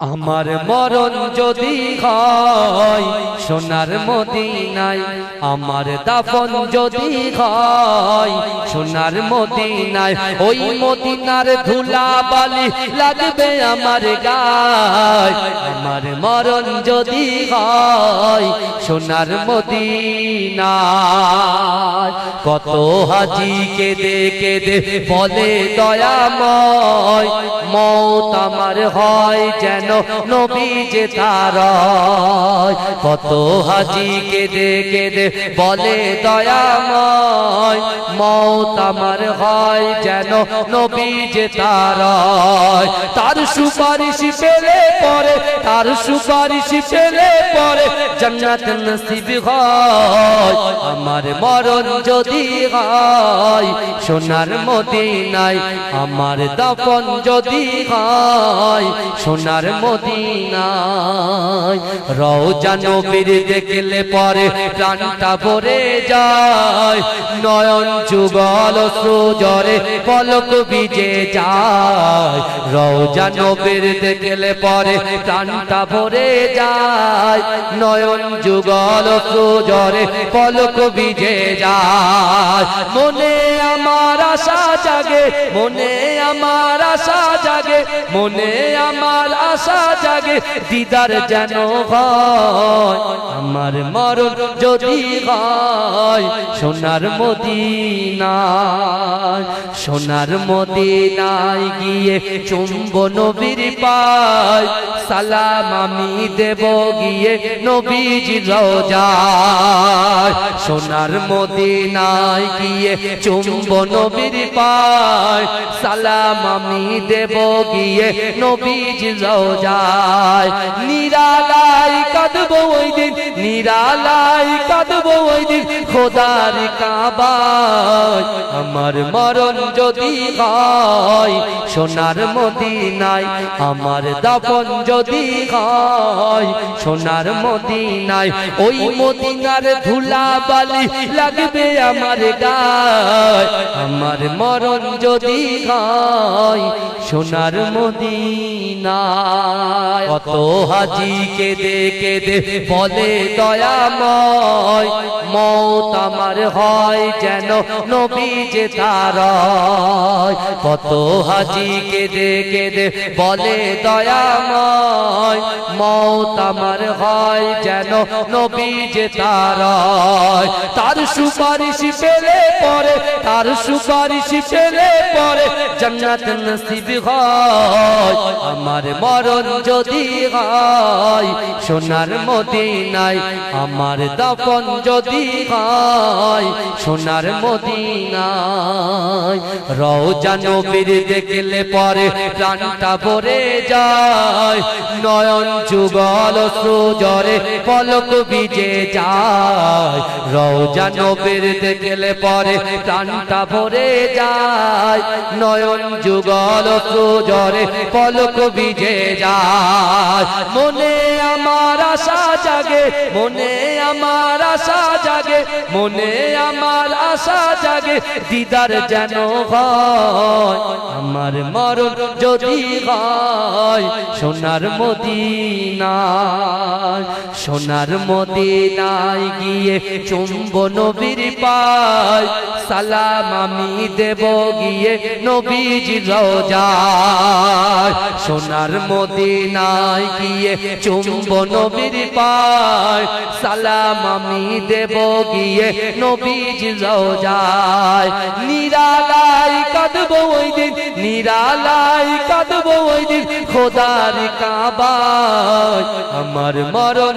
আমার মরণ যদি হয় সোনার মদিনায় আমার দাফন যদি হয় সোনার মদিনায় ওই মদিনার ধুলা বালি লাগবে আমার গায়। আমার মরণ যদি হয় সোনার মদিনায়। কত হাজি কেঁদে কেঁদে বলে দয়াময়। মৌত আমার হয় যেন নবী যে তার কত হাজি কেঁদে কেঁদে বলে দয়াময়। মৌত আমার হয় যেন নবী যে তার তার সুপারিশ পেলে পরে, তার সুপারিশ পেলে পরে জান্নাত নসিব হয়। আমার মরণ যদি হয়, সোনার মদিনায় আমার দাফন যদি হয়, সোনার মদিনায় রওজা নবীর দেখলে পরে প্রাণটা ভরে যায়। নয়ন যুগল সুজরে পলক বিজে যায়। রওজা নবীর দেখলে পরে প্রাণটা ভরে যায়। নয়ন যুগল সুজরে পলক বিজে যায়। মনে আমার আশা জাগে, মনে আমার আশা জাগে, মনে আমার আশা জাগে, দিদার যেন হয়, আমার মরণ যদি হয়, সোনার মদিনায় সোনার মদিনায় গিয়ে চুম্ব নবীর পায়, সালাম আমি দেব গিয়ে নবীজি রোজায়, সোনার মদিনায় গিয়ে চুম্ব নবীর পায়, সালাম আমি দেব গিয়ে নবীজ যায় নিরালাই কাঁদবো ওই দিন নিরালাই কাঁদবো ওই দিন, খোদার কাবায়। আমার মরণ যদি হয়, সোনার মদিনায় আমার দাপন যদি হয়, সোনার মদিনায় ওই মদিনার ধুলা বালি লাগবে আমার গায়। আমার মরণ যদি হয়, সোনার মদিনায়। কত হাজি কেঁদে কেঁদে বলে দয়াময়, মত আমার হয় যেন নবী যে তার কত হাজি কেঁদে কেঁদে বলে দয়াময় মৌত আমার হয় যেন নবী যে তার তার সুপারিশ পেলে পরে, তার সুপারিশ পেলে পরে জান্নাত নসিব হয়। আমার মরণ যদি হয়, সোনার মদিনায় আমার দাফন যদি হয়, সোনার মদিনায় রওজা নবীর দেখলে পরে প্রাণটা ভরে যায়। নয়ন যুগল সুজরে পলক বিজে যায়। রওজা নবীর দেখলে পরে প্রাণটা ভরে যায়। নয়ন যুগল সুজরে পলক বিজে যায়। মনে আমার আশা জাগে, মনে আমার আশা জাগে, মনে আমার আশা জাগে, দিদার যেন হয়, আমার মরণ যদি হয়, সোনার মদিনায়। সোনার মদিনায় গিয়ে চুম্ব নবীর পায়, সালাম আমি দেব গিয়ে নবীজি রোজায়। সোনার মদিনায় গিয়ে চুম্ব নবীর পায়, সালাম আমি দেব গিয়ে নবীজি রোজায়। নিরালাই কাঁদবো ওই দিন নিরালাই কাঁদবো ওই দিন, খোদার কাবায়। আমার মরণ